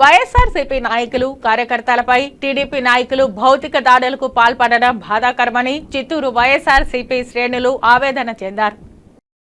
వైఎస్ఆర్సీపీ నాయకులు కార్యకర్తలపై టీడీపీ నాయకులు భౌతిక దాడులకు పాల్పడడం బాధాకరమని చిత్తూరు వైఎస్ఆర్సీపీ శ్రేణులు ఆవేదన చెందారు.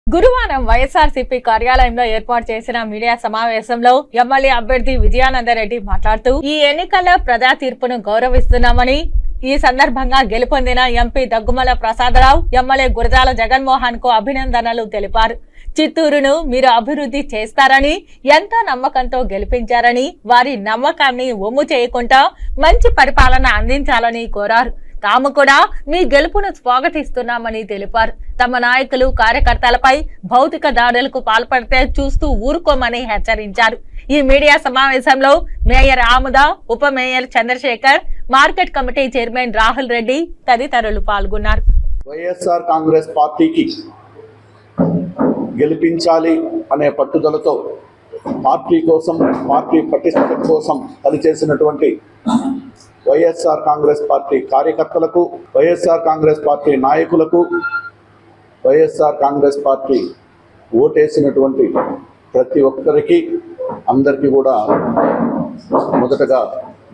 గురువారం వైఎస్ఆర్సీపీ కార్యాలయంలో ఏర్పాటు చేసిన మీడియా సమావేశంలో ఎమ్మెల్యే అభ్యర్థి విజయానందరెడ్డి మాట్లాడుతూ ఈ ఎన్నికల్లో ప్రజా తీర్పును గౌరవిస్తున్నామని ఈ సందర్భంగా గెలుపొందిన ఎంపీ దగ్గుమల ప్రసాదరావు ఎమ్మెల్యే గురజాల జగన్మోహన్కు అభినందనలు తెలిపారు. చిత్తూరును మీరు అభివృద్ధి చేస్తారని ఎంతో నమ్మకంతో గెలిపించారని వారి నమ్మకాన్ని ఒమ్ము చేయకుండా మంచి పరిపాలన అందించాలని కోరారు. తాము కూడా మీ గెలుపును స్వాగతిస్తున్నామని తెలిపారు. తమ నాయకులు కార్యకర్తలపై భౌతిక దాడులకు పాల్పడితే చూస్తూ ఊరుకోమని హెచ్చరించారు. ఈ మీడియా సమావేశంలో మేయర్ ఆముద ఉప mayor Chandrasekhar market committee chairman Rahul Reddy తదితరులు పాల్గొన్నారు. వైఎస్ఆర్ కాంగ్రెస్ పార్టీకి గెలిపించాలి అనే పట్టుదలతో పార్టీ కోసం పార్టీ పటిష్టత కోసం పనిచేసినటువంటి వైఎస్ఆర్ కాంగ్రెస్ పార్టీ కార్యకర్తలకు వైఎస్ఆర్ కాంగ్రెస్ పార్టీ నాయకులకు వైఎస్ఆర్ కాంగ్రెస్ పార్టీ ఓటేసినటువంటి ప్రతి ఒక్కరికి అందరికీ కూడా మొదటగా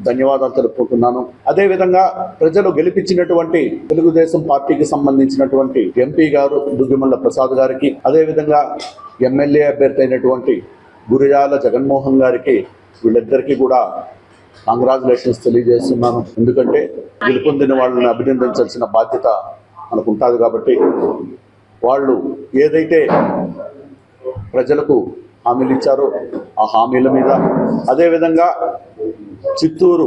ధన్యవాదాలు తెలుపుకుంటున్నాను. అదేవిధంగా ప్రజలు గెలిపించినటువంటి తెలుగుదేశం పార్టీకి సంబంధించినటువంటి ఎంపీ గారు దుగ్గిమల్ల ప్రసాద్ గారికి అదేవిధంగా ఎమ్మెల్యే అభ్యర్థి అయినటువంటి గురిజాల జగన్మోహన్ గారికి వీళ్ళిద్దరికీ కూడా కంగ్రాచులేషన్స్ తెలియజేస్తున్నాను. ఎందుకంటే గెలుపొందిన వాళ్ళని అభినందించాల్సిన బాధ్యత మనకు ఉంటుంది కాబట్టి వాళ్ళు ఏదైతే ప్రజలకు హామీలు ఇచ్చారో ఆ హామీల మీద అదేవిధంగా చిత్తూరు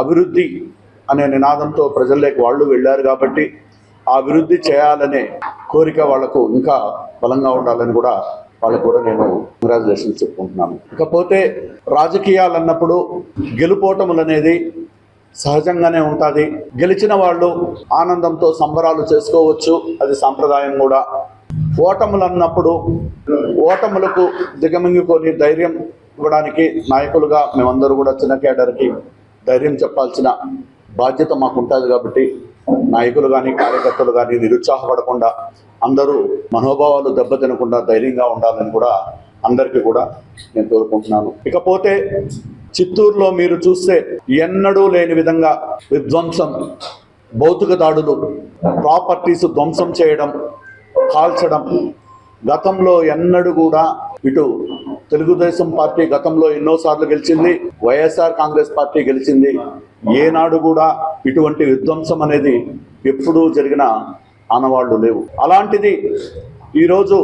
అభివృద్ధి అనే నినాదంతో ప్రజల్లోకి వాళ్ళు వెళ్ళారు కాబట్టి ఆ అభివృద్ధి చేయాలనే కోరిక వాళ్ళకు ఇంకా బలంగా ఉండాలని కూడా వాళ్ళకు కూడా నేను కంగ్రాచులేషన్స్ చెప్పుకుంటున్నాను ఇకపోతే రాజకీయాలు అన్నప్పుడు గెలుపోటములు అనేది సహజంగానే ఉంటుంది. గెలిచిన వాళ్ళు ఆనందంతో సంబరాలు చేసుకోవచ్చు అది సాంప్రదాయం కూడా. ఓటములు అన్నప్పుడు ఓటములకు దిగమింగుకొని ధైర్యం ఇవ్వడానికి నాయకులుగా మేమందరూ కూడా చిన్న కేడర్కి ధైర్యం చెప్పాల్సిన బాధ్యత మాకు ఉంటుంది కాబట్టి నాయకులు కానీ కార్యకర్తలు కానీ నిరుత్సాహపడకుండా అందరూ మనోభావాలు దెబ్బతినకుండా ధైర్యంగా ఉండాలని కూడా అందరికీ కూడా నేను కోరుకుంటున్నాను. ఇకపోతే చిత్తూరులో మీరు చూస్తే ఎన్నడూ లేని విధంగా విధ్వంసం భౌతిక దాడులు ప్రాపర్టీస్ ధ్వంసం చేయడం కాల్చడం గతంలో ఎన్నడూ కూడా ఇటు తెలుగుదేశం పార్టీ గతంలో ఎన్నోసార్లు గెలిచింది వైఎస్ఆర్ కాంగ్రెస్ పార్టీ గెలిచింది. ఏనాడు కూడా ఇటువంటి విధ్వంసం అనేది ఎప్పుడూ జరిగిన ఆనవాళ్ళు లేవు. అలాంటిది ఈరోజు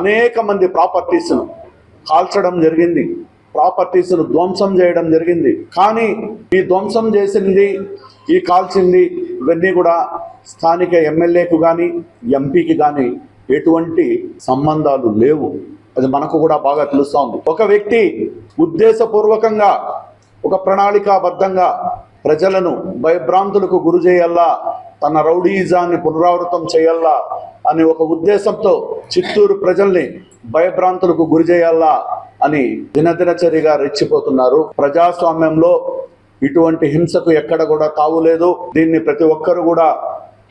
అనేక మంది ప్రాపర్టీస్ను కాల్చడం జరిగింది. ప్రాపర్టీస్ను ధ్వంసం చేయడం జరిగింది. కానీ ఈ ధ్వంసం చేసింది ఈ కాల్చింది ఇవన్నీ కూడా స్థానిక ఎమ్మెల్యేకు కానీ ఎంపీకి కానీ ఎటువంటి సంబంధాలు లేవు. అది మనకు కూడా బాగా తెలుస్తోంది ఒక వ్యక్తి ఉద్దేశపూర్వకంగా ఒక ప్రణాళికాబద్ధంగా ప్రజలను భయభ్రాంతులకు గురి చేయాలా తన రౌడీజాన్ని పునరావృతం చేయాలా అని ఒక ఉద్దేశంతో చిత్తూరు ప్రజల్ని భయభ్రాంతులకు గురి చేయాలా అని దినదినచర్యగా రెచ్చిపోతున్నారు. ప్రజాస్వామ్యంలో ఇటువంటి హింసకు ఎక్కడ కూడా తావులేదు దీన్ని ప్రతి ఒక్కరు కూడా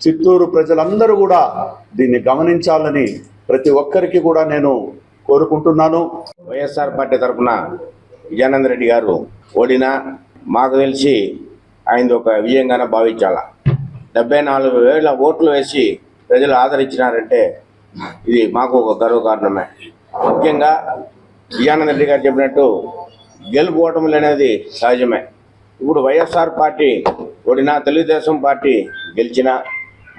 చిత్తూరు ప్రజలందరూ కూడా దీన్ని గమనించాలని ప్రతి ఒక్కరికి కూడా నేను కోరుకుంటున్నాను. వైఎస్ఆర్ పార్టీ తరఫున విజయానంద రెడ్డి గారు ఓడినా మాకు తెలిసి ఆయన ఒక విజయంగానే భావించాలా? డెబ్బై నాలుగు వేల ఓట్లు వేసి ప్రజలు ఆదరించినారంటే ఇది మాకు ఒక గర్వకారణమే. ముఖ్యంగా విజయానంద రెడ్డి గారు చెప్పినట్టు గెలుపు ఓటములు అనేది సహజమే. ఇప్పుడు వైఎస్ఆర్ పార్టీ ఓడినా తెలుగుదేశం పార్టీ గెలిచినా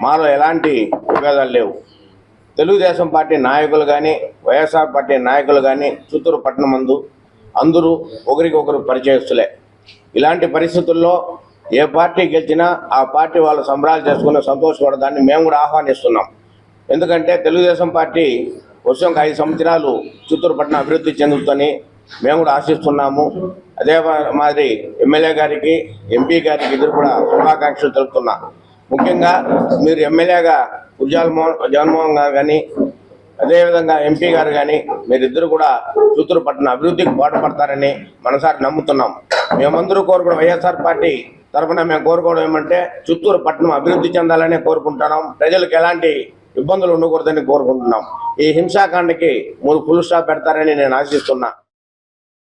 మాలో ఎలాంటి విభేదాలు లేవు. తెలుగుదేశం పార్టీ నాయకులు కానీ వైఎస్ఆర్ పార్టీ నాయకులు కానీ చిత్తూరు పట్టణం మందు అందరూ ఒకరికొకరు పరిచయస్తులే. ఇలాంటి పరిస్థితుల్లో ఏ పార్టీ గెలిచినా ఆ పార్టీ వాళ్ళు సంబరాలు చేసుకుని సంతోషపడదాన్ని మేము కూడా ఆహ్వానిస్తున్నాం. ఎందుకంటే తెలుగుదేశం పార్టీ వర్షం ఒక ఐదు సంవత్సరాలు చిత్తూరు పట్టణం అభివృద్ధి చెందుతుందని మేము కూడా ఆశిస్తున్నాము. అదే మాదిరి ఎమ్మెల్యే గారికి ఎంపీ గారికి ఇద్దరు కూడా శుభాకాంక్షలు తెలుపుతున్నా. ముఖ్యంగా మీరు ఎమ్మెల్యేగా ఉజ్జాల మోహన్ జగన్మోహన్ గారు కానీ అదేవిధంగా ఎంపీ గారు కానీ మీరిద్దరు కూడా చిత్తూరు పట్టణ అభివృద్ధికి పాటుపడతారని మనసారి నమ్ముతున్నాం. మేమందరూ కోరుకున్న. వైఎస్ఆర్ పార్టీ తరఫున మేము కోరుకోవడం ఏమంటే చిత్తూరు పట్టణం అభివృద్ధి చెందాలనే కోరుకుంటున్నాం. ప్రజలకు ఎలాంటి ఇబ్బందులు ఉండకూడదని కోరుకుంటున్నాం. ఈ హింసాకాండకి మూడు ఫుల్ స్టాప్ పెడతారని నేను ఆశిస్తున్నా.